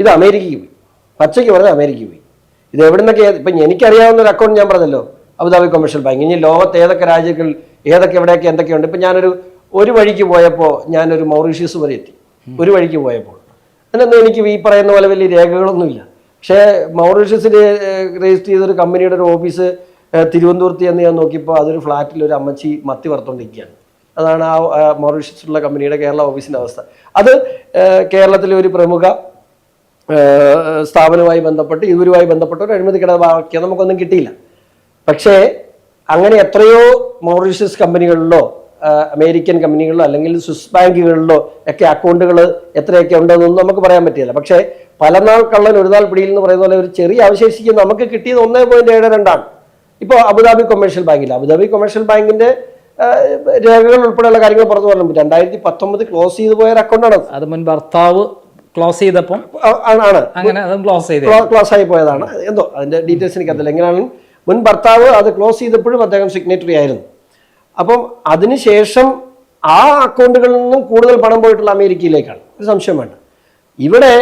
ഇത് അമേരിക്കയ്ക്ക് പോയി. പച്ചയ്ക്ക് പറഞ്ഞാൽ അമേരിക്കയ്ക്ക് പോയി. ഇത് എവിടെ നിന്നൊക്കെ ഇപ്പം എനിക്കറിയാവുന്ന ഒരു അക്കൗണ്ട് ഞാൻ പറഞ്ഞല്ലോ. അബുദാബി കൊമേഴ്ഷ്യൽ ബാങ്ക് ഇനി ലോകത്ത് ഏതൊക്കെ രാജ്യങ്ങൾ ഏതൊക്കെ എവിടെയൊക്കെ എന്തൊക്കെയുണ്ട്. ഇപ്പം ഞാനൊരു ഒരു വഴിക്ക് പോയപ്പോൾ ഞാനൊരു മൗറീഷ്യസ് വരെ എത്തി. ഒരു വഴിക്ക് പോയപ്പോൾ അതിനൊന്നും എനിക്ക് ഈ പറയുന്ന പോലെ വലിയ രേഖകളൊന്നുമില്ല. പക്ഷേ മൗറീഷ്യസിൽ രജിസ്റ്റർ ചെയ്തൊരു കമ്പനിയുടെ ഒരു ഓഫീസ് തിരുവനന്തപുരത്ത് എന്ന് ഞാൻ നോക്കിയപ്പോൾ അതൊരു ഫ്ലാറ്റിൽ ഒരു അമ്മച്ചി മത്തി വറുത്തോണ്ടിരിക്കുകയാണ്. അതാണ് ആ മൗറീഷ്യസിലുള്ള കമ്പനിയുടെ കേരള ഓഫീസിന്റെ അവസ്ഥ. അത് കേരളത്തിലെ ഒരു പ്രമുഖ സ്ഥാപനവുമായി ബന്ധപ്പെട്ട് ഇവരുമായി ബന്ധപ്പെട്ട ഒരു അഴിമതി കിടവാക്കിയ നമുക്കൊന്നും കിട്ടിയില്ല. പക്ഷേ അങ്ങനെ എത്രയോ മൗറീഷ്യസ് കമ്പനികളിലോ അമേരിക്കൻ കമ്പനികളിലോ അല്ലെങ്കിൽ സ്വിസ് ബാങ്കുകളിലോ ഒക്കെ അക്കൗണ്ടുകൾ എത്രയൊക്കെ ഉണ്ടെന്നൊന്നും നമുക്ക് പറയാൻ പറ്റില്ല. പക്ഷേ പലനാൾ കള്ളൻ ഒരു നാൾ പിടിയിൽ എന്ന് പറയുന്ന പോലെ ഒരു ചെറിയ അവശേഷിക്ക് നമുക്ക് കിട്ടിയത് ഒന്നേ പോയിന്റ് ഏഴ് രണ്ടാണ്. ഇപ്പോൾ അബുദാബി കൊമേഴ്ഷ്യൽ ബാങ്കില്ല. അബുദാബി കൊമേഴ്ഷ്യൽ ബാങ്കിന്റെ രേഖകൾ ഉൾപ്പെടെയുള്ള കാര്യങ്ങൾ പുറത്തു പറഞ്ഞു രണ്ടായിരത്തി പത്തൊമ്പത് ക്ലോസ് ചെയ്തു പോയ അക്കൗണ്ടാണ് അത് മുൻ ഭർത്താവ് ക്ലോസ് ചെയ്തപ്പം ആണ്. അങ്ങനെ അതും ക്ലോസ് ചെയ്തേ. ക്ലോസ് ആയി പോയതാണ്. എന്തോ അതിന്റെ ഡീറ്റെയിൽസ് എനിക്കറിയില്ല. എങ്ങനെയാണ് മുൻ ഭർത്താവ് അത് ക്ലോസ് ചെയ്തപ്പോഴും അദ്ദേഹം സിഗ്നേറ്ററി ആയിരുന്നു. അപ്പം അതിനുശേഷം ആ അക്കൗണ്ടുകളിൽ നിന്നും കൂടുതൽ പണം പോയിട്ടുള്ള അമേരിക്കയിലേക്കാണ്. ഒരു സംശയം വേണ്ട. ഇവിടെ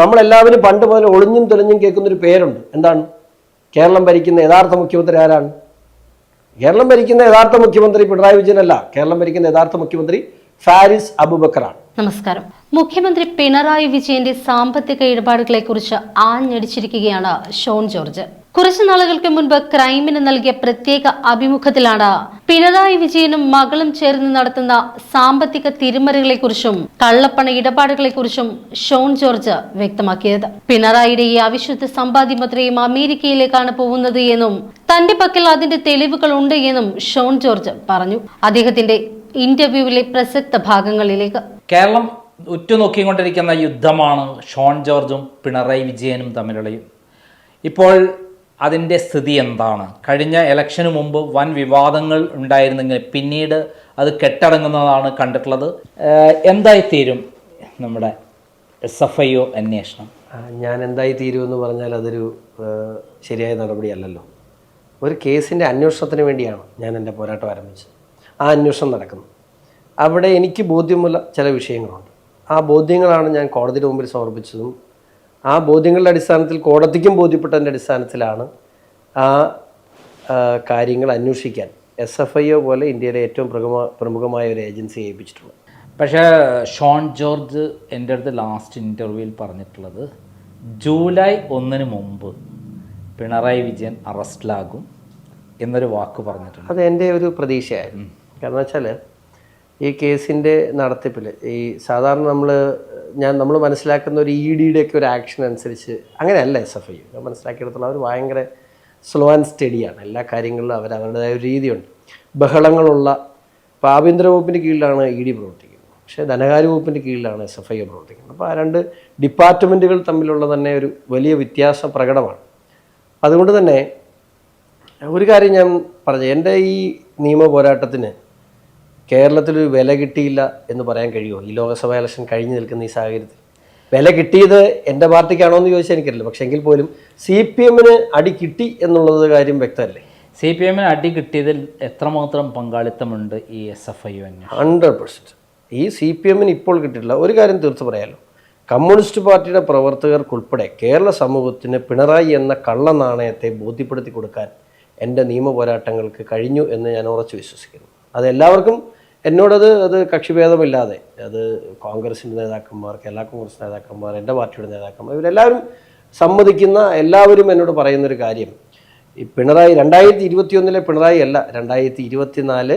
നമ്മളെല്ലാവരും പണ്ട് മുതൽ ഒളിഞ്ഞും തെളിഞ്ഞും കേൾക്കുന്ന ഒരു പേരുണ്ട്. എന്താണ്? കേരളം ഭരിക്കുന്ന യഥാർത്ഥ മുഖ്യമന്ത്രി ആരാണ്? കേരളം ഭരിക്കുന്ന യഥാർത്ഥ മുഖ്യമന്ത്രി പിണറായി വിജയനല്ല. കേരളം ഭരിക്കുന്ന യഥാർത്ഥ മുഖ്യമന്ത്രി ഫാരിസ് അബുബക്കറാണ്. നമസ്കാരം. മുഖ്യമന്ത്രി പിണറായി വിജയന്റെ സാമ്പത്തിക ഇടപാടുകളെ കുറിച്ച് ആഞ്ഞടിച്ചിരിക്കുകയാണ് ഷോൺ ജോർജ്. കുറച്ചു നാളുകൾക്ക് മുൻപ് ക്രൈമിന് നൽകിയ പ്രത്യേക അഭിമുഖത്തിലാണ് പിണറായി വിജയനും മകളും ചേർന്ന് നടത്തുന്ന സാമ്പത്തിക തിരിമറികളെക്കുറിച്ചും കള്ളപ്പണ ഇടപാടുകളെക്കുറിച്ചും ഷോൺ ജോർജ് വ്യക്തമാക്കിയത്. പിണറായിയുടെ ഈ അവിശുദ്ധ സമ്പാദ്യമത്രയും അമേരിക്കയിലേക്കാണ് പോകുന്നത് എന്നും തന്റെ പക്കൽ അതിന്റെ തെളിവുകൾ ഉണ്ട് എന്നും ഷോൺ ജോർജ് പറഞ്ഞു. അദ്ദേഹത്തിന്റെ ഇന്റർവ്യൂവിലെ പ്രസക്ത ഭാഗങ്ങളിലേക്ക്. കേരളം ഉറ്റുനോക്കിക്കൊണ്ടിരിക്കുന്ന യുദ്ധമാണ് ഷോൺ ജോർജും പിണറായി വിജയനും തമ്മിലുള്ള ഇപ്പോൾ അതിന്റെ സ്ഥിതി എന്താണ്? കഴിഞ്ഞ ഇലക്ഷന് മുമ്പ് വൻ വിവാദങ്ങൾ ഉണ്ടായിരുന്നെങ്കിൽ പിന്നീട് അത് കെട്ടടങ്ങുന്നതാണ് കണ്ടിട്ടുള്ളത്. എന്തായി തീരും നമ്മുടെ എസ് എഫ് ഐ ഒ അന്വേഷണം? ഞാൻ എന്തായി തീരുമെന്ന് പറഞ്ഞാൽ അതൊരു ശരിയായ നടപടിയല്ലല്ലോ. ഒരു കേസിന്റെ അന്വേഷണത്തിന് വേണ്ടിയാണ് ഞാൻ എന്റെ പോരാട്ടം ആരംഭിച്ചത്. ആ അന്വേഷണം നടക്കുന്നു. അവിടെ എനിക്ക് ബോധ്യമുള്ള ചില വിഷയങ്ങളുണ്ട്. ആ ബോധ്യങ്ങളാണ് ഞാൻ കോടതിയുടെ മുമ്പിൽ സമർപ്പിച്ചതും ആ ബോധ്യങ്ങളുടെ അടിസ്ഥാനത്തിൽ കോടതിക്കും ബോധ്യപ്പെട്ടതിന്റെ അടിസ്ഥാനത്തിലാണ് ആ കാര്യങ്ങൾ അന്വേഷിക്കാൻ എസ് എഫ് ഐ ഒ പോലെ ഇന്ത്യയിലെ ഏറ്റവും പ്രമുഖ പ്രമുഖമായ ഒരു ഏജൻസി ഏൽപ്പിച്ചിട്ടുള്ളത്. പക്ഷേ ഷോൺ ജോർജ് എന്റെ അടുത്ത് ലാസ്റ്റ് ഇന്റർവ്യൂവിൽ പറഞ്ഞിട്ടുള്ളത് ജൂലൈ ഒന്നിന് മുമ്പ് പിണറായി വിജയൻ അറസ്റ്റിലാകും എന്നൊരു വാക്ക് പറഞ്ഞിട്ടുണ്ട്. അത് എന്റെ ഒരു പ്രതീക്ഷയായിരുന്നു. കാരണം വെച്ചാൽ ഈ കേസിന്റെ നടത്തിപ്പിൽ ഈ സാധാരണ നമ്മൾ ഞാൻ നമ്മൾ മനസ്സിലാക്കുന്ന ഒരു ഇ ഡിയുടെയൊക്കെ ഒരു ആക്ഷൻ അനുസരിച്ച് അങ്ങനെയല്ല എസ് എഫ് ഐ ഞാൻ മനസ്സിലാക്കിയെടുത്തോളം അവർ ഭയങ്കര സ്ലോ ആൻഡ് സ്റ്റഡിയാണ് എല്ലാ കാര്യങ്ങളിലും അവർ അവരുടേതായ ഒരു രീതിയുണ്ട്. ബഹളങ്ങളുള്ള ഇപ്പോൾ ആഭ്യന്തര വകുപ്പിന്റെ കീഴിലാണ് ഇ ഡി പ്രവർത്തിക്കുന്നത്. പക്ഷേ ധനകാര്യ വകുപ്പിന്റെ കീഴിലാണ് എസ് എഫ് ഐ പ്രവർത്തിക്കുന്നത്. അപ്പോൾ ആ രണ്ട് ഡിപ്പാർട്ട്മെന്റുകൾ തമ്മിലുള്ള തന്നെ ഒരു വലിയ വ്യത്യാസം പ്രകടമാണ്. അതുകൊണ്ട് തന്നെ ഒരു കാര്യം ഞാൻ പറഞ്ഞു എന്റെ ഈ നിയമ പോരാട്ടത്തിന് കേരളത്തിലൊരു വില കിട്ടിയില്ല എന്ന് പറയാൻ കഴിയുമോ? ഈ ലോക്സഭാ ഇലക്ഷൻ കഴിഞ്ഞു നിൽക്കുന്ന ഈ സാഹചര്യത്തിൽ. വില കിട്ടിയത് എന്റെ പാർട്ടിക്കാണോ എന്ന് ചോദിച്ചാൽ എനിക്കറിയില്ല. പക്ഷേ എങ്കിൽ പോലും സി പി എമ്മിന് അടി കിട്ടി എന്നുള്ളത് കാര്യം വ്യക്തമല്ലേ? സി പി എമ്മിന് അടി കിട്ടിയതിൽ എത്രമാത്രം പങ്കാളിത്തമുണ്ട് ഈ S F I hundred percent. ഈ സി പി എമ്മിന് ഇപ്പോൾ കിട്ടിയിട്ടില്ല. ഒരു കാര്യം തീർത്ത് പറയാമല്ലോ കമ്മ്യൂണിസ്റ്റ് പാർട്ടിയുടെ പ്രവർത്തകർക്കുൾപ്പെടെ കേരള സമൂഹത്തിന് പിണറായി എന്ന കള്ളനാണയത്തെ ബോധ്യപ്പെടുത്തി കൊടുക്കാൻ എന്റെ നിയമ പോരാട്ടങ്ങൾക്ക് കഴിഞ്ഞു എന്ന് ഞാൻ ഉറച്ചു വിശ്വസിക്കുന്നു. അത് എല്ലാവർക്കും എന്നോടത് അത് കക്ഷിഭേദമില്ലാതെ അത് കോൺഗ്രസിന്റെ നേതാക്കന്മാർ കേരള കോൺഗ്രസ് നേതാക്കന്മാർ എന്റെ പാർട്ടിയുടെ നേതാക്കന്മാർ ഇവരെല്ലാവരും സമ്മതിക്കുന്ന എല്ലാവരും എന്നോട് പറയുന്നൊരു കാര്യം ഈ പിണറായി രണ്ടായിരത്തി ഇരുപത്തിയൊന്നിലെ പിണറായി അല്ല രണ്ടായിരത്തി ഇരുപത്തിനാല്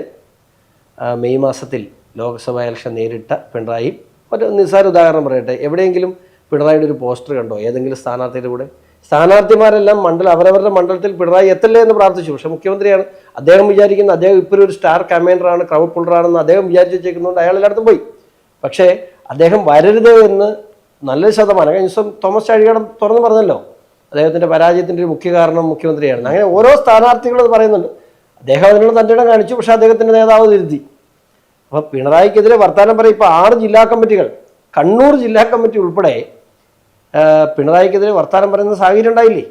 മെയ് മാസത്തിൽ ലോക്സഭാ ഇലക്ഷൻ നേരിട്ട പിണറായി. ഒരു നിസ്സാര ഉദാഹരണം പറയട്ടെ എവിടെയെങ്കിലും പിണറായിയുടെ ഒരു പോസ്റ്റർ കണ്ടോ? ഏതെങ്കിലും സ്ഥാനാർത്ഥിയുടെ കൂടെ? സ്ഥാനാർത്ഥിമാരെല്ലാം മണ്ഡലം അവരവരുടെ മണ്ഡലത്തിൽ പിണറായി എത്തല്ലേ എന്ന് പ്രാർത്ഥിച്ചു. പക്ഷേ മുഖ്യമന്ത്രിയാണ്. അദ്ദേഹം വിചാരിക്കുന്ന അദ്ദേഹം ഇപ്പോൾ ഒരു സ്റ്റാർ കമാൻഡറാണ് ക്രൗഡ് പുള്ളറാണെന്ന് അദ്ദേഹം വിചാരിച്ചു വെച്ചേക്കുന്നതുകൊണ്ട് അയാൾ എല്ലായിടത്തും പോയി. പക്ഷേ അദ്ദേഹം വരരുത് എന്ന് നല്ലൊരു ശതമാനം കഴിഞ്ഞ ദിവസം തോമസ് ചാഴികാടൻ തുറന്നു പറഞ്ഞല്ലോ. അദ്ദേഹത്തിന്റെ പരാജയത്തിന്റെ ഒരു മുഖ്യ കാരണം മുഖ്യമന്ത്രിയാണ് അങ്ങനെ ഓരോ സ്ഥാനാർത്ഥികളും പറയുന്നുണ്ട്. അദ്ദേഹം അതിനുള്ള തന്റെ ഇടം കാണിച്ചു പക്ഷേ അദ്ദേഹത്തിന്റെ നേതാവ് തിരുത്തി. അപ്പോൾ പിണറായിക്കെതിരെ വർത്തമാനം പറയും. ഇപ്പോൾ ആറ് ജില്ലാ കമ്മിറ്റികൾ കണ്ണൂർ ജില്ലാ കമ്മിറ്റി ഉൾപ്പെടെ പിണറായിക്കെതിരെ വർത്തമാനം പറയുന്ന സാഹചര്യം ഉണ്ടായില്ലേ?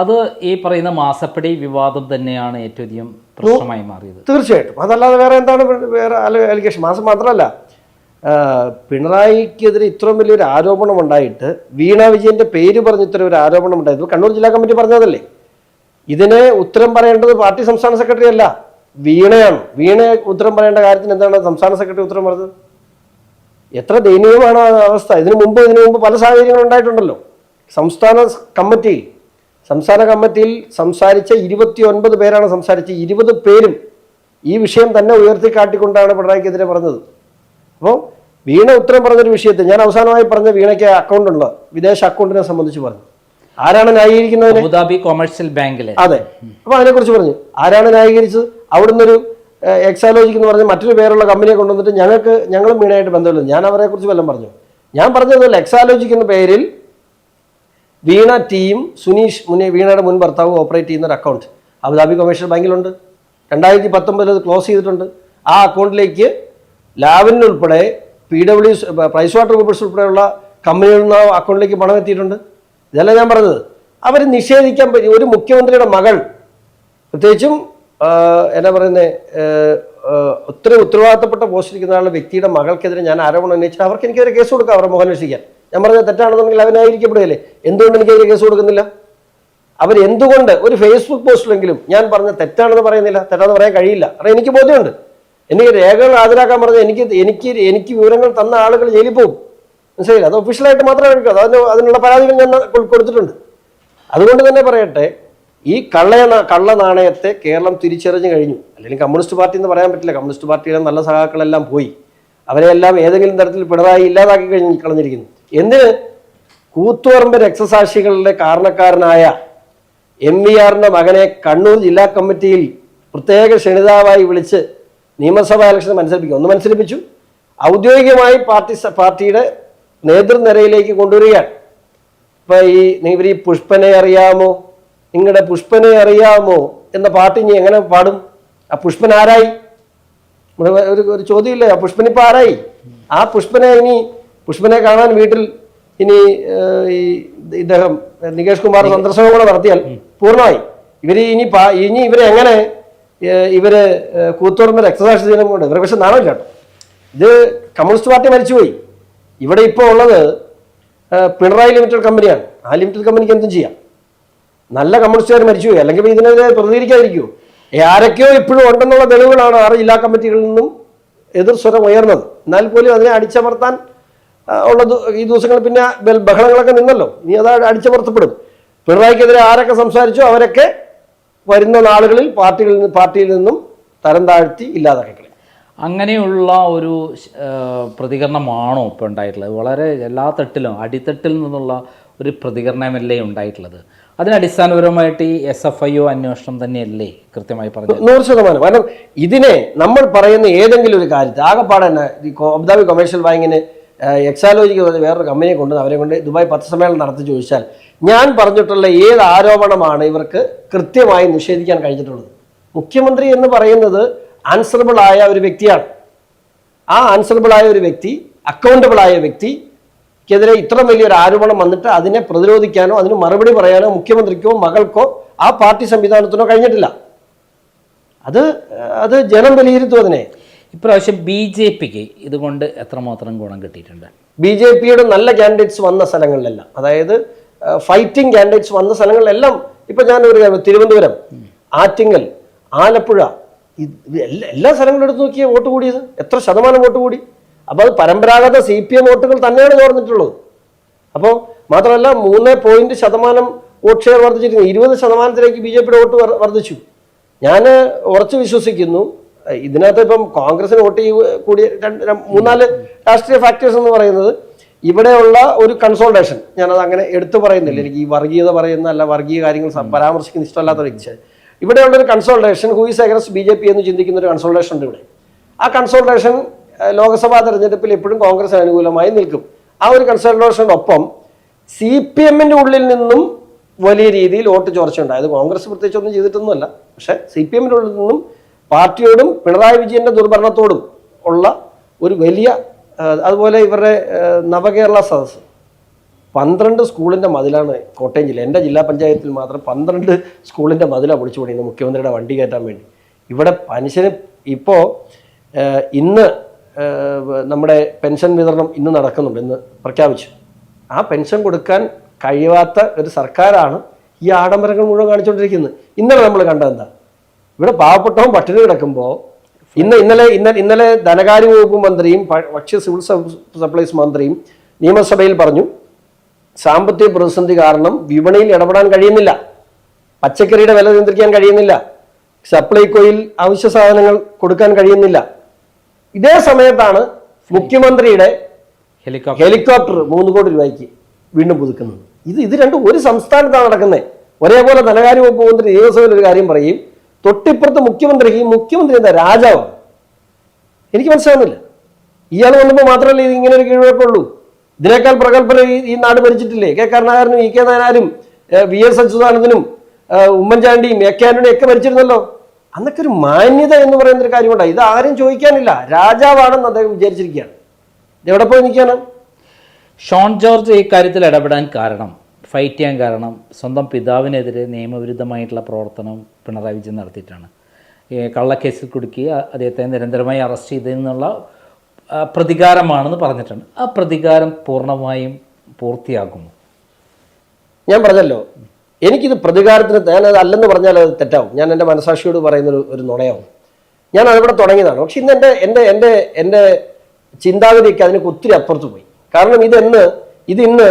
അത് ഈ പറയുന്ന മാസപ്പടി വിവാദം തന്നെയാണ് ഏറ്റവും അധികം പ്രശ്നമായി മാറിയത്. തീർച്ചയായിട്ടും. അതല്ലാതെ വേറെ എന്താണ് വേറെ അലിഗേഷൻ മാസം മാത്രമല്ല. പിണറായിക്കെതിരെ ഇത്രയും വലിയൊരു ആരോപണം ഉണ്ടായിട്ട് വീണ വിജയന്റെ പേര് പറഞ്ഞ് ഇത്ര ഒരു ആരോപണം ഉണ്ടായത് കണ്ണൂർ ജില്ലാ കമ്മിറ്റി പറഞ്ഞതല്ലേ? ഇതിന് ഉത്തരം പറയേണ്ടത് പാർട്ടി സംസ്ഥാന സെക്രട്ടറി അല്ല. വീണയാണ്. വീണയെ ഉത്തരം പറയേണ്ട കാര്യത്തിന് എന്താണ് സംസ്ഥാന സെക്രട്ടറി ഉത്തരം പറഞ്ഞത്? എത്ര ദയനീയമാണ് അവസ്ഥ? ഇതിനു മുമ്പ് ഇതിനു മുമ്പ് പല സാഹചര്യങ്ങളും ഉണ്ടായിട്ടുണ്ടല്ലോ. സംസ്ഥാന കമ്മിറ്റിയിൽ സംസ്ഥാന കമ്മിറ്റിയിൽ സംസാരിച്ച ഇരുപത്തി ഒൻപത് പേരാണ് സംസാരിച്ച ഇരുപത് പേരും ഈ വിഷയം തന്നെ ഉയർത്തി കാട്ടിക്കൊണ്ടാണ് പിണറായിക്കെതിരെ പറഞ്ഞത്. അപ്പോൾ വീണ ഉത്തരം പറഞ്ഞൊരു വിഷയത്തിൽ ഞാൻ അവസാനമായി പറഞ്ഞ വീണയ്ക്ക് അക്കൗണ്ട് ഉള്ള വിദേശ അക്കൗണ്ടിനെ സംബന്ധിച്ച് പറഞ്ഞു. ആരാണ് ന്യായീകരിക്കുന്നത് അബുദാബി കൊമേഴ്സ്യൽ ബാങ്കിലെ. അതെ. അപ്പൊ അതിനെക്കുറിച്ച് പറഞ്ഞു. ആരാണ് ന്യായീകരിച്ചത്? അവിടുന്ന് ഒരു എക്സാലോജിക് എന്ന് പറഞ്ഞ മറ്റൊരു പേരുള്ള കമ്പനിയെ കൊണ്ടുവന്നിട്ട് ഞങ്ങൾക്ക് ഞങ്ങളും മീനായിട്ട് ബന്ധമില്ല. ഞാൻ അവരെക്കുറിച്ച് വല്ലതും പറഞ്ഞു? ഞാൻ പറഞ്ഞതല്ല എക്സാലോജിക്ക് എന്ന പേരിൽ വീണ ടീം സുനീഷ് മുന്നേ വീണയുടെ മുൻ ഭർത്താവ് ഓപ്പറേറ്റ് ചെയ്യുന്ന ഒരു അക്കൗണ്ട് അബുദാബി കൊമേഴ്ഷ്യൽ ബാങ്കിലുണ്ട്. രണ്ടായിരത്തി പത്തൊമ്പതിൽ അത് ക്ലോസ് ചെയ്തിട്ടുണ്ട്. ആ അക്കൗണ്ടിലേക്ക് ലാവിനുൾപ്പെടെ P W Price Water Coopers ഉൾപ്പെടെയുള്ള കമ്പനികളിൽ നിന്ന് അക്കൗണ്ടിലേക്ക് പണം എത്തിയിട്ടുണ്ട്. ഇതല്ല ഞാൻ പറഞ്ഞത്? അവർ നിഷേധിക്കാൻ പറ്റി ഒരു മുഖ്യമന്ത്രിയുടെ മകൾ പ്രത്യേകിച്ചും എന്നാ പറയുന്നത് ഒത്തിരി ഉത്തരവാദിത്തപ്പെട്ട പോസ്റ്റിരിക്കുന്ന ആളുടെ വ്യക്തിയുടെ മകൾക്കെതിരെ ഞാൻ ആരോപണം ഉന്നയിച്ചാൽ അവർക്ക് എനിക്കെതിരെ കേസ് കൊടുക്കാം അവരുടെ മുഖം അന്വേഷിക്കാൻ. ഞാൻ പറഞ്ഞത് തെറ്റാണെന്നുണ്ടെങ്കിൽ അവനായിരിക്കപ്പെടുകയല്ലേ എന്തുകൊണ്ട് എനിക്കെതിരെ കേസ് കൊടുക്കുന്നില്ല? അവർ എന്തുകൊണ്ട് ഒരു ഫേസ്ബുക്ക് പോസ്റ്റിലെങ്കിലും ഞാൻ പറഞ്ഞ തെറ്റാണെന്ന് പറയുന്നില്ല തെറ്റാന്ന് പറയാൻ കഴിയില്ല. കാരണം എനിക്ക് ബോധ്യമുണ്ട്. എനിക്ക് രേഖകൾ ഹാജരാക്കാൻ പറഞ്ഞ എനിക്ക് എനിക്ക് എനിക്ക് വിവരങ്ങൾ തന്ന ആളുകൾ ജയിലിൽ പോകും. മനസ്സിലായില്ല? അത് ഒഫീഷ്യലായിട്ട് മാത്രമേ കഴിക്കൂ അതിന് അതിനുള്ള പരാതികൾ ഞാൻ കൊടുത്തിട്ടുണ്ട്. അതുകൊണ്ട് തന്നെ പറയട്ടെ ഈ കള്ള കള്ള നാണയത്തെ കേരളം തിരിച്ചറിഞ്ഞു കഴിഞ്ഞു. അല്ലെങ്കിൽ കമ്മ്യൂണിസ്റ്റ് പാർട്ടി എന്ന് പറയാൻ പറ്റില്ല. കമ്മ്യൂണിസ്റ്റ് പാർട്ടിയുടെ നല്ല സഹാക്കളെല്ലാം പോയി. അവരെല്ലാം ഏതെങ്കിലും തരത്തിൽ പിണറായി ഇല്ലാതാക്കി കഴിഞ്ഞ് കളഞ്ഞിരിക്കുന്നു. എന്തിന്? കൂത്തുപറമ്പ് രക്തസാക്ഷികളുടെ കാരണക്കാരനായ എം വി ആറിന്റെ മകനെ കണ്ണൂർ ജില്ലാ കമ്മിറ്റിയിൽ പ്രത്യേക ക്ഷണിതാവായി വിളിച്ച് നിയമസഭാ ഇലക്ഷൻ മത്സരിപ്പിക്കും. ഒന്ന് മത്സരിപ്പിച്ചു. ഔദ്യോഗികമായി പാർട്ടി പാർട്ടിയുടെ നേതൃനിരയിലേക്ക് കൊണ്ടുവരികയാണ്. ഇപ്പൊ ഈ ഇവർ ഈ പുഷ്പനെ അറിയാമോ? നിങ്ങളുടെ പുഷ്പനെ അറിയാമോ എന്ന പാട്ട് ഇനി എങ്ങനെ പാടും? ആ പുഷ്പൻ ആരായി? ഒരു ഒരു ചോദ്യമില്ലേ? ആ പുഷ്പൻ ഇപ്പൊ ആരായി? ആ പുഷ്പനെ ഇനി പുഷ്പനെ കാണാൻ വീട്ടിൽ ഇനി ഈ ഇദ്ദേഹം നികേഷ് കുമാർ സന്ദർശനം കൂടെ നടത്തിയാൽ പൂർണമായി. ഇവർ ഇനി പാ- ഇനി ഇവരെ എങ്ങനെ ഏഹ്, ഇവർ കൂത്തുപറമ്പ് രക്തസാക്ഷി ദിനം കൊണ്ട് ഇവരെ പക്ഷെ നാണമില്ല കേട്ടോ. ഇത് കമ്മ്യൂണിസ്റ്റ് പാർട്ടി മരിച്ചുപോയി. ഇവിടെ ഇപ്പോൾ ഉള്ളത് പിണറായി ലിമിറ്റഡ് കമ്പനിയാണ്. ആ ലിമിറ്റഡ് കമ്പനിക്ക് എന്തും ചെയ്യാം. നല്ല കമ്മ്യൂണിസ്റ്റുകാർ മരിച്ചു അല്ലെങ്കിൽ ഇതിനെതിരെ പ്രതികരിക്കാതിരിക്കുമോ ആരൊക്കെയോ ഇപ്പോഴും ഉണ്ടെന്നുള്ള തെളിവുകളാണ് ആറ് ജില്ലാ കമ്മിറ്റികളിൽ നിന്നും എതിർ സ്വരം ഉയർന്നത്. എന്നാൽ പോലും അതിനെ അടിച്ചമർത്താൻ ഉള്ള ഈ ദിവസങ്ങളിൽ പിന്നെ ബഹളങ്ങളൊക്കെ നിന്നല്ലോ. ഇനി അത് അടിച്ചമർത്തപ്പെടും. പിണറായിക്കെതിരെ ആരൊക്കെ സംസാരിച്ചോ അവരൊക്കെ വരുന്ന നാളുകളിൽ പാർട്ടികളിൽ നിന്ന് പാർട്ടിയിൽ നിന്നും തരം താഴ്ത്തി ഇല്ലാതാക്കി അങ്ങനെയുള്ള ഒരു പ്രതികരണമാണോ ഇപ്പോൾ ഉണ്ടായിട്ടുള്ളത്? വളരെ എല്ലാ തട്ടിലും അടിത്തട്ടിൽ നിന്നുള്ള ഒരു പ്രതികരണമല്ലേ ഉണ്ടായിട്ടുള്ളത്? അതിനടിസ്ഥാനപരമായിട്ട് ഈ എസ് എഫ് ഐ ഒ അന്വേഷണം തന്നെയല്ലേ കൃത്യമായി പറഞ്ഞു നൂറ് ശതമാനം. കാരണം ഇതിനെ നമ്മൾ പറയുന്ന ഏതെങ്കിലും ഒരു കാര്യത്തെ ആകെപ്പാടെ തന്നെ ഈ അബുദാബി കൊമേഴ്ഷ്യൽ ബാങ്കിന് എക്സാലോജിക്ക് പറഞ്ഞ വേറൊരു കമ്പനിയെ കൊണ്ട് അവരെ കൊണ്ട് ദുബായ് പത്രസമ്മേളനം നടത്തി ചോദിച്ചാൽ ഞാൻ പറഞ്ഞിട്ടുള്ള ഏത് ആരോപണമാണ് ഇവർക്ക് കൃത്യമായി നിഷേധിക്കാൻ കഴിഞ്ഞിട്ടുള്ളത്? മുഖ്യമന്ത്രി എന്ന് പറയുന്നത് ആൻസറബിൾ ആയ ഒരു വ്യക്തിയാണ്. ആ ആൻസറബിൾ ആയ ഒരു വ്യക്തി അക്കൗണ്ടബിൾ ആയ വ്യക്തിക്കെതിരെ ഇത്ര വലിയൊരു ആരോപണം വന്നിട്ട് അതിനെ പ്രതിരോധിക്കാനോ അതിന് മറുപടി പറയാനോ മുഖ്യമന്ത്രിക്കോ മകൾക്കോ ആ പാർട്ടി സംവിധാനത്തിനോ കഴിഞ്ഞിട്ടില്ല. അത് അത് ജനം വിലയിരുത്തും അതിനെ? ഇപ്രാവശ്യം ബി ജെ പിക്ക് ഇതുകൊണ്ട് എത്രമാത്രം ഗുണം കിട്ടിയിട്ടുണ്ട്? ബി ജെ പിയുടെ നല്ല കാൻഡിഡേറ്റ്സ് വന്ന സ്ഥലങ്ങളിലെല്ലാം അതായത് ഫൈറ്റിംഗ് കാൻഡിഡേറ്റ്സ് വന്ന സ്ഥലങ്ങളിലെല്ലാം ഇപ്പം ഞാൻ ഒരു തിരുവനന്തപുരം ആറ്റിങ്ങൽ ആലപ്പുഴ എല്ലാ സ്ഥലങ്ങളും എടുത്ത് നോക്കിയാൽ വോട്ട് കൂടിയത്? എത്ര ശതമാനം വോട്ട് കൂടി? അപ്പോൾ അത് പരമ്പരാഗത സി പി എം വോട്ടുകൾ തന്നെയാണ് ചോർന്നിട്ടുള്ളത് അപ്പോൾ മാത്രമല്ല മൂന്ന് പോയിന്റ് ശതമാനം വോട്ട് ഷെയർ വർദ്ധിച്ചിരുന്നു ഇരുപത് ശതമാനത്തിലേക്ക് ബി ജെ പിയുടെ വോട്ട് വർദ്ധിച്ചു. ഞാൻ ഉറച്ചു വിശ്വസിക്കുന്നു. ഇതിനകത്ത് ഇപ്പം കോൺഗ്രസിന് വോട്ട് കൂടിയ രണ്ട് മൂന്നാൽ രാഷ്ട്രീയ ഫാക്ടേഴ്സ് എന്ന് പറയുന്നത് ഇവിടെയുള്ള ഒരു കൺസോൾട്ടേഷൻ ഞാനത് അങ്ങനെ എടുത്തു പറയുന്നില്ല. എനിക്ക് ഈ വർഗീയത പറയുന്ന അല്ല വർഗീയ കാര്യങ്ങൾ പരാമർശിക്കുന്ന ഇഷ്ടമല്ലാത്ത വ്യക്തി ഇവിടെയുള്ള ഒരു കൺസോൾട്ടേഷൻ ഹൂയിസ് എഗ്രസ് ബി ജെ പി എന്ന് ചിന്തിക്കുന്ന ഒരു കൺസോൾട്ടേഷൻ ഉണ്ട് ഇവിടെ. ആ കൺസോൾട്ടേഷൻ ലോക്സഭാ തെരഞ്ഞെടുപ്പിൽ എപ്പോഴും കോൺഗ്രസ് അനുകൂലമായി നിൽക്കും. ആ ഒരു കൺസൾട്ടേഷനൊപ്പം സി പി എമ്മിന്റെ ഉള്ളിൽ നിന്നും വലിയ രീതിയിൽ വോട്ട് ചോർച്ച ഉണ്ടായത് കോൺഗ്രസ് പ്രത്യേകിച്ചൊന്നും ചെയ്തിട്ടൊന്നുമല്ല. പക്ഷെ സി പി എമ്മിന്റെ ഉള്ളിൽ നിന്നും പാർട്ടിയോടും പിണറായി വിജയന്റെ ദുർഭരണത്തോടും ഉള്ള ഒരു വലിയ അതുപോലെ ഇവരുടെ നവകേരള സദസ്സ്. പന്ത്രണ്ട് സ്കൂളിന്റെ മതിലാണ് കോട്ടയം ജില്ല. എന്റെ ജില്ലാ പഞ്ചായത്തിൽ മാത്രം പന്ത്രണ്ട് സ്കൂളിന്റെ മതിലാണ് പൊളിച്ചു പണിയുന്നത് മുഖ്യമന്ത്രിയുടെ വണ്ടി കയറ്റാൻ വേണ്ടി. ഇവിടെ മനുഷ്യന് ഇപ്പോൾ ഇന്ന് നമ്മുടെ പെൻഷൻ വിതരണം ഇന്ന് നടക്കുന്നുണ്ട് ഇന്ന് പ്രഖ്യാപിച്ചു. ആ പെൻഷൻ കൊടുക്കാൻ കഴിയാത്ത ഒരു സർക്കാരാണ് ഈ ആഡംബരങ്ങൾ മുഴുവൻ കാണിച്ചുകൊണ്ടിരിക്കുന്നത്. ഇന്നലെ നമ്മൾ കണ്ടത് എന്താ? ഇവിടെ പാവപ്പെട്ടവൻ പട്ടിണി കിടക്കുമ്പോൾ ഇന്ന് ഇന്നലെ ഇന്നലെ ഇന്നലെ ധനകാര്യ വകുപ്പ് മന്ത്രിയും ഭക്ഷ്യ സിവിൽ സപ്ലൈസ് മന്ത്രിയും നിയമസഭയിൽ പറഞ്ഞു സാമ്പത്തിക പ്രതിസന്ധി കാരണം വിപണിയിൽ ഇടപെടാൻ കഴിയുന്നില്ല. പച്ചക്കറിയുടെ വില നിയന്ത്രിക്കാൻ കഴിയുന്നില്ല. സപ്ലൈകോയിൽ അവശ്യ സാധനങ്ങൾ കൊടുക്കാൻ കഴിയുന്നില്ല. ഇതേ സമയത്താണ് മുഖ്യമന്ത്രിയുടെ ഹെലികോപ്റ്റർ. മൂന്ന് കോടി രൂപയ്ക്ക് വീണ്ടും പുതുക്കുന്നത്. ഇത് ഇത് രണ്ടും ഒരു സംസ്ഥാനത്താണ് നടക്കുന്നത്. ഒരേപോലെ ധനകാര്യ വകുപ്പ് മന്ത്രി നിയമസഭയിൽ ഒരു കാര്യം പറയും തൊട്ടിപ്പുറത്ത് മുഖ്യമന്ത്രിക്ക് ഈ മുഖ്യമന്ത്രി എന്താ രാജാവ്? എനിക്ക് മനസ്സിലാവുന്നില്ല. ഇയാൾ വന്നപ്പോൾ മാത്രമല്ല ഇത് ഇങ്ങനെ ഒരു കീഴ്വഴക്കമുള്ളൂ? ഇതിനേക്കാൾ പ്രഗത്ഭർ ഈ നാട് ഭരിച്ചിട്ടില്ലേ? കെ കരുണാകരനും ഇ കെ നായനാരും വി എസ് അച്യുതാനന്ദനും ഉമ്മൻചാണ്ടിയും എ കെ ആന്റണിയും ഒക്കെ ഭരിച്ചിരുന്നല്ലോ. അന്നൊക്കെ ഒരു മാന്യത എന്ന് പറയുന്ന ഒരു കാര്യമുണ്ടായി ഇത് ആരും ചോദിക്കാനില്ല. രാജാവാണെന്ന് അദ്ദേഹം വിചാരിച്ചിരിക്കുകയാണ്. എവിടെ പോയി നിൽക്കുകയാണ്? ഷോൺ ജോർജ് ഈ കാര്യത്തിൽ ഇടപെടാൻ കാരണം ഫൈറ്റ് ചെയ്യാൻ കാരണം സ്വന്തം പിതാവിനെതിരെ നിയമവിരുദ്ധമായിട്ടുള്ള പ്രവർത്തനം പിണറായി വിജയൻ നടത്തിയിട്ടാണ്. കള്ളക്കേസിൽ കുടുക്കി അദ്ദേഹത്തെ നിരന്തരമായി അറസ്റ്റ് ചെയ്തെന്നുള്ള പ്രതികാരമാണെന്ന് പറഞ്ഞിട്ടുണ്ട്. ആ പ്രതികാരം പൂർണമായും പൂർത്തിയാക്കുന്നു ഞാൻ പറഞ്ഞല്ലോ. എനിക്കിത് പ്രതികാരത്തിന് ഞാനത് അല്ലെന്ന് പറഞ്ഞാൽ അത് തെറ്റാവും. ഞാൻ എന്റെ മനസാക്ഷിയോട് പറയുന്ന ഒരു ഒരു നുണയാവും. ഞാൻ അതിവിടെ തുടങ്ങിയതാണ്. പക്ഷെ ഇന്ന് എന്റെ എന്റെ എന്റെ എന്റെ ചിന്താഗതിയൊക്കെ അതിനൊക്കെ ഒത്തിരി അപ്പുറത്ത് പോയി. കാരണം ഇതെന്ന് ഇതിന്ന്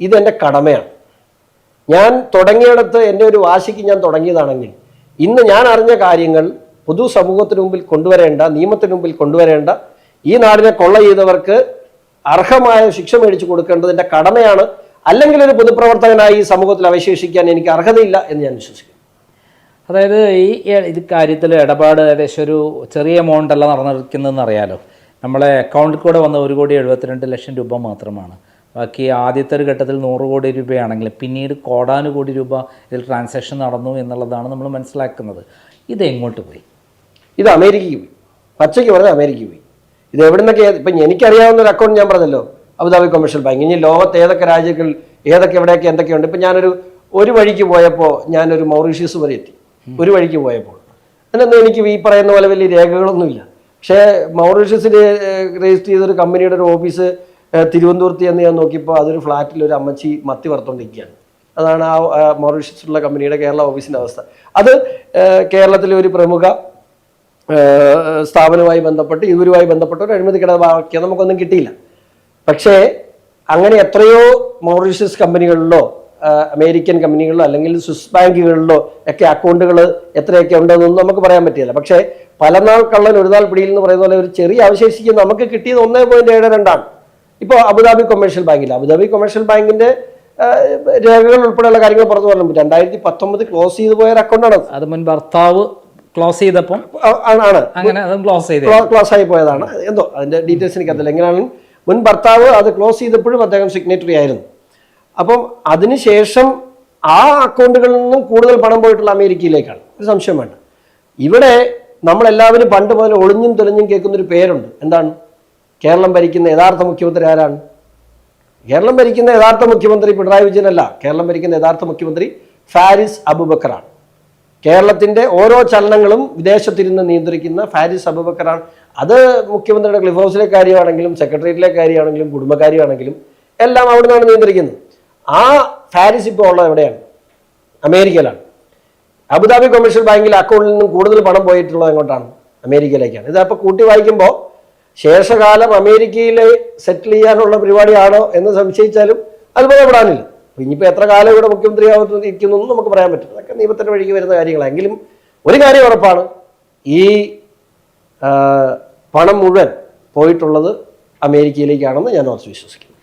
ഇതെന്റെ കടമയാണ്. ഞാൻ തുടങ്ങിയിടത്ത് എന്റെ ഒരു വാശിക്ക് ഞാൻ തുടങ്ങിയതാണെങ്കിൽ ഇന്ന് ഞാൻ അറിഞ്ഞ കാര്യങ്ങൾ പൊതുസമൂഹത്തിന് മുമ്പിൽ കൊണ്ടുവരേണ്ട നിയമത്തിന് മുമ്പിൽ കൊണ്ടുവരേണ്ട ഈ നാടിനെ കൊള്ള ചെയ്തവർക്ക് അർഹമായ ശിക്ഷ മേടിച്ചു കൊടുക്കേണ്ടതിന്റെ കടമയാണ് അല്ലെങ്കിൽ ഒരു പൊതുപ്രവർത്തകനായി ഈ സമൂഹത്തിൽ അവശേഷിക്കാൻ എനിക്ക് അർഹതയില്ല എന്ന് ഞാൻ വിശ്വസിക്കുന്നു. അതായത് ഈ ഇത് കാര്യത്തിൽ ഇടപാട് ഏകദേശം ഒരു ചെറിയ എമൗണ്ട് അല്ല നടന്നിരിക്കുന്നതെന്ന് അറിയാലോ. നമ്മളെ അക്കൗണ്ടിൽ കൂടെ വന്ന ഒരു കോടി എഴുപത്തിരണ്ട് ലക്ഷം രൂപ മാത്രമാണ്. ബാക്കി ആദ്യത്തെ ഒരു ഘട്ടത്തിൽ നൂറ് കോടി രൂപയാണെങ്കിൽ പിന്നീട് കോടാനുകോടി രൂപ ഇതിൽ ട്രാൻസാക്ഷൻ നടന്നു എന്നുള്ളതാണ് നമ്മൾ മനസ്സിലാക്കുന്നത്. ഇത് എങ്ങോട്ട് പോയി? ഇത് അമേരിക്കയ്ക്ക് പോയി. പച്ചയ്ക്ക് പറഞ്ഞാൽ അമേരിക്കയ്ക്ക് പോയി. ഇത് എവിടെ നിന്നൊക്കെ ഇപ്പം എനിക്കറിയാവുന്ന ഒരു അക്കൗണ്ട് ഞാൻ പറഞ്ഞല്ലോ. അബുദാബി കൊമേഴ്ഷ്യൽ ബാങ്ക് ഇനി ലോകത്ത് ഏതൊക്കെ രാജ്യങ്ങൾ ഏതൊക്കെ എവിടെയൊക്കെ എന്തൊക്കെയുണ്ട്. ഇപ്പം ഞാനൊരു ഒരു വഴിക്ക് പോയപ്പോൾ ഞാനൊരു മൗറീഷ്യസ് വരെ എത്തി. ഒരു വഴിക്ക് പോയപ്പോൾ. അതിനൊന്നും എനിക്ക് ഈ പറയുന്ന പോലെ വലിയ രേഖകളൊന്നുമില്ല. പക്ഷേ മൗറീഷ്യസിൽ രജിസ്റ്റർ ചെയ്തൊരു കമ്പനിയുടെ ഒരു ഓഫീസ് തിരുവനന്തപുരത്ത് എന്ന് ഞാൻ നോക്കിയപ്പോൾ അതൊരു ഫ്ലാറ്റിൽ ഒരു അമ്മച്ചി മത്തി വറുത്തോണ്ടിരിക്കുകയാണ്. അതാണ് ആ മൗറീഷ്യസിലുള്ള കമ്പനിയുടെ കേരള ഓഫീസിന്റെ അവസ്ഥ. അത് കേരളത്തിലെ ഒരു പ്രമുഖ സ്ഥാപനവുമായി ബന്ധപ്പെട്ട് ഇവരുമായി ബന്ധപ്പെട്ട ഒരു അഴിമതി ബാക്കിയോ നമുക്കൊന്നും കിട്ടിയില്ല. പക്ഷേ അങ്ങനെ എത്രയോ മൗറീഷ്യസ് കമ്പനികളിലോ അമേരിക്കൻ കമ്പനികളിലോ അല്ലെങ്കിൽ സ്വിസ് ബാങ്കുകളിലോ ഒക്കെ അക്കൗണ്ടുകൾ എത്രയൊക്കെ ഉണ്ടെന്നൊന്നും നമുക്ക് പറയാൻ പറ്റില്ല. പക്ഷേ പല നാൾ കള്ളൻ ഒരു നാൾ പിടിയിൽ എന്ന് പറയുന്ന പോലെ ഒരു ചെറിയ അവശേഷിക്കുന്ന നമുക്ക് കിട്ടിയത് ഒന്നേ പോയിന്റ് ഏഴ് രണ്ടാണ്. ഇപ്പോൾ അബുദാബി കൊമേഴ്ഷ്യൽ ബാങ്കിൽ അബുദാബി കൊമേഴ്ഷ്യൽ ബാങ്കിന്റെ രേഖകൾ ഉൾപ്പെടെയുള്ള കാര്യങ്ങൾ പുറത്തു പറഞ്ഞു രണ്ടായിരത്തി പത്തൊമ്പത് ക്ലോസ് ചെയ്തു പോയ ഒരു അക്കൗണ്ടാണ് അത്. മുൻ ഭർത്താവ് ക്ലോസ് ചെയ്തപ്പം ആണ് അങ്ങനെ ക്ലോസ് ക്ലോസ് ആയി പോയതാണ്. എന്തോ അതിന്റെ ഡീറ്റെയിൽസ് എനിക്കറിയില്ല എങ്ങനെയാണ് മുൻ ഭർത്താവ് അത് ക്ലോസ് ചെയ്തപ്പോഴും അദ്ദേഹം സിഗ്നേറ്ററി ആയിരുന്നു. അപ്പം അതിനുശേഷം ആ അക്കൗണ്ടുകളിൽ നിന്നും കൂടുതൽ പണം പോയിട്ടുള്ള അമേരിക്കയിലേക്കാണ്. ഒരു സംശയം വേണ്ട. ഇവിടെ നമ്മളെല്ലാവരും പണ്ട് മുതൽ ഒളിഞ്ഞും തെളിഞ്ഞും കേൾക്കുന്നൊരു പേരുണ്ട്. എന്താണ്? കേരളം ഭരിക്കുന്ന യഥാർത്ഥ മുഖ്യമന്ത്രി ആരാണ്? കേരളം ഭരിക്കുന്ന യഥാർത്ഥ മുഖ്യമന്ത്രി പിണറായി വിജയനല്ല കേരളം ഭരിക്കുന്ന യഥാർത്ഥ മുഖ്യമന്ത്രി ഫാരിസ് അബുബക്കറാണ്. കേരളത്തിന്റെ ഓരോ ചലനങ്ങളും വിദേശത്തിരുന്ന് നിയന്ത്രിക്കുന്ന ഫാരിസ് അബുബക്കറാണ്. അത് മുഖ്യമന്ത്രിയുടെ ക്ലിഫ് ഹൗസിലെ കാര്യമാണെങ്കിലും സെക്രട്ടേറിയറ്റിലെ കാര്യമാണെങ്കിലും കുടുംബകാര്യമാണെങ്കിലും എല്ലാം അവിടെ നിന്നാണ് നിയന്ത്രിക്കുന്നത്. ആ ഫാരിസ് ഇപ്പോൾ ഉള്ളത് എവിടെയാണ്? അമേരിക്കയിലാണ്. അബുദാബി കൊമേഴ്ഷ്യൽ ബാങ്കിൽ അക്കൗണ്ടിൽ നിന്നും കൂടുതൽ പണം പോയിട്ടുള്ളത് എങ്ങോട്ടാണ്? അമേരിക്കയിലേക്കാണ്. ഇത് അപ്പോൾ കൂട്ടി വായിക്കുമ്പോൾ ശേഷകാലം അമേരിക്കയിൽ സെറ്റിൽ ചെയ്യാനുള്ള പരിപാടിയാണോ എന്ന് സംശയിച്ചാലും അത് പറയപ്പെടാനില്ല അപ്പൊ ഇനിയിപ്പോൾ എത്ര കാലം ഇവിടെ മുഖ്യമന്ത്രി ഇരിക്കുന്നു നമുക്ക് പറയാൻ പറ്റും അതൊക്കെ നിയമത്തിന്റെ വഴിക്ക് വരുന്ന കാര്യങ്ങളാണ്. എങ്കിലും ഒരു കാര്യം ഉറപ്പാണ്. ഈ പണം മുഴുവൻ പോയിട്ടുള്ളത് അമേരിക്കയിലേക്കാണെന്ന് ഞാൻ ഉറച്ച് വിശ്വസിക്കുന്നു.